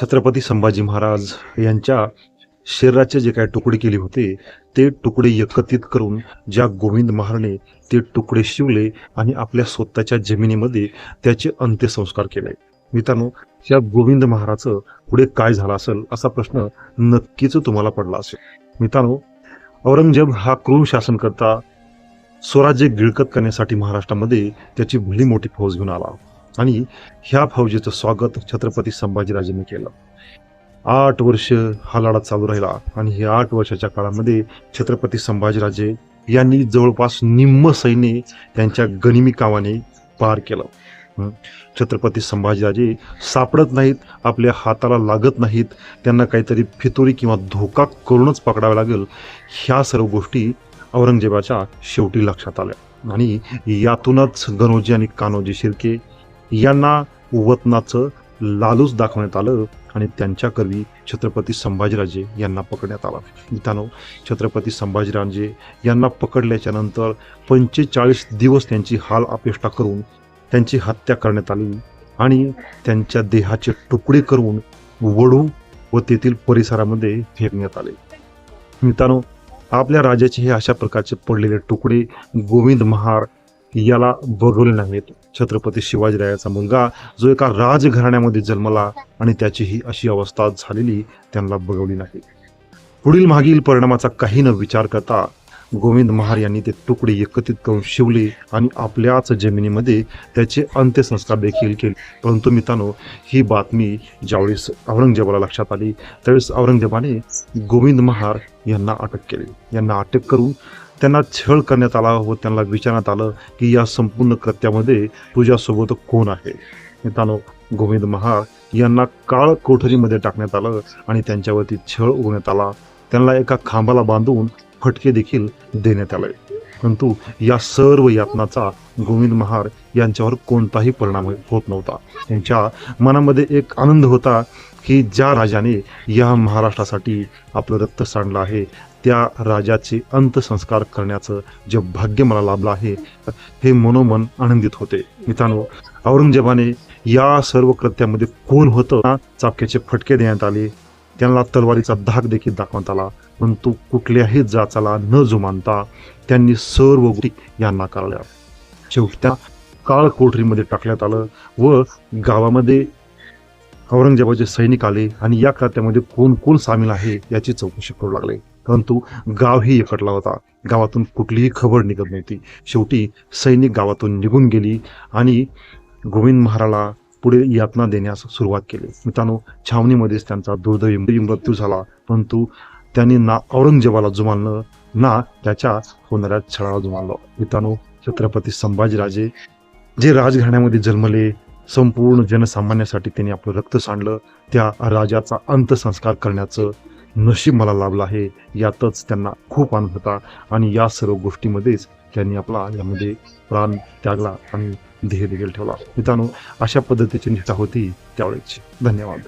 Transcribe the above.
छत्रपती संभाजी महाराज यांच्या शरीराचे जे काय तुकडे केले होते ते तुकडे एकत्रित करून ज्या गोविंद महाराने ते तुकडे शिवले आणि आपल्या स्वतःच्या जमिनीमध्ये त्याचे अंत्यसंस्कार केले. मित्रांनो या गोविंद महाराजचं पुढे काय झालं असेल असा प्रश्न नक्कीच तुम्हाला पडला असेल. मित्रांनो औरंगजेब हा क्रूर शासन करता स्वराज्य गिळकत करण्यासाठी महाराष्ट्रामध्ये त्याची भली मोठी फौज घेऊन आला. आणि ह्या फौजेचं स्वागत छत्रपती संभाजीराजेंनी केलं. आठ वर्ष हा लढा चालू राहिला आणि ह्या आठ वर्षाच्या काळामध्ये छत्रपती संभाजीराजे यांनी जवळपास निम्म सैन्य त्यांच्या गनिमी कावाने पार केलं. छत्रपती संभाजीराजे सापडत नाहीत आपल्या हाताला लागत नाहीत त्यांना काहीतरी फितोरी किंवा धोका करूनच पकडावा लागेल ह्या सर्व गोष्टी औरंगजेबाच्या शेवटी लक्षात आल्या. आणि यातूनच गणोजी आणि कान्होजी शिर्के यांना वतनाचं लालूच दाखवण्यात आलं आणि त्यांच्याकरवी छत्रपती संभाजीराजे यांना पकडण्यात आला. मित्रांनो छत्रपती संभाजीराजे यांना पकडल्याच्या नंतर पंचेचाळीस दिवस त्यांची हाल अपेष्टा करून त्यांची हत्या करण्यात आली आणि त्यांच्या देहाचे तुकडे करून वडू व तेथील परिसरामध्ये फेकण्यात आले. मित्रांनो आपल्या राजाचे हे अशा प्रकारचे पडलेले तुकडे गोविंद महार याला बघवले नाहीत. छत्रपती शिवाजीरायाचा मुलगा जो एका राजघराण्यामध्ये जन्मला आणि त्याची ही अशी अवस्था झालेली त्यांना बघवली नाही. पुढील मागील परिणामाचा काही न विचार करता गोविंद महार यांनी ते तुकडे एकत्रित करून शिवले आणि आपल्याच जमिनीमध्ये त्याचे अंत्यसंस्कार देखील केले. परंतु मित्रांनो ही बातमी ज्यावेळेस औरंगजेबाला लक्षात आली त्यावेळेस औरंगजेबाने गोविंद महार यांना अटक केली. यांना अटक करून त्यांना छळ करण्यात आला व त्यांना विचारण्यात आलं की या संपूर्ण कृत्यामध्ये तुझ्यासोबत कोण आहे? मित्रांनो गोविंद महार यांना काळ कोठरीमध्ये टाकण्यात आलं आणि त्यांच्यावरती छळ उगवण्यात आला. त्यांना एका खांबाला बांधून फटके देखील देण्यात आले. परंतु या सर्व यातनाचा गोविंद महार यांच्यावर कोणताही परिणाम होत नव्हता. त्यांच्या मनामध्ये एक आनंद होता की ज्या राजाने या महाराष्ट्रासाठी आपलं रक्त सांडलं आहे त्या राजाचे अंत्यसंस्कार करण्याचं जे भाग्य मला लाभलं आहे हे मनोमन आनंदित होते. मित्रांनो औरंगजेबाने या सर्व कृत्यामध्ये कोण होतं? चापक्याचे फटके देण्यात आले. त्यांना तलवारीचा धाक देखील दाखवण्यात आला. परंतु कुठल्याही जाचाला न जुमानता त्यांनी सर्व गोष्टी यांना नाकारल्या शेवटी त्या काळ कोठरीमध्ये टाकण्यात आलं व गावामध्ये औरंगजेबाचे सैनिक आले आणि या खात्यामध्ये कोण कोण सामील आहे याची चौकशी करू लागले. परंतु गावही एकटला होता. गावातून कुठलीही खबर निघत नव्हती. शेवटी सैनिक गावातून निघून गेली आणि गोविंद महाराला पुढे यातना देण्यास सुरुवात केली. मित्रांनो छावणीमध्येच त्यांचा दुर्दैवी मृत्यू झाला. परंतु त्यांनी ना औरंगजेबाला जुमानलं ना त्याच्या होणाऱ्या छळाला जुमानलं. मित्रांनो छत्रपती संभाजीराजे जे राजघराण्यामध्ये जन्मले संपूर्ण जनसामान्यासाठी त्यांनी आपलं रक्त सांडलं. त्या राजाचा अंत्यसंस्कार करण्याचं नशीब मला लाभलं आहे. यातच त्यांना खूप आनंद होता. आणि या सर्व गोष्टीमध्येच त्यांनी आपला यामध्ये प्राण त्यागला आणि ध्येय देखील ठेवला. मित्रांनो अशा पद्धतीची निष्ठा होती त्यावेळेची. धन्यवाद.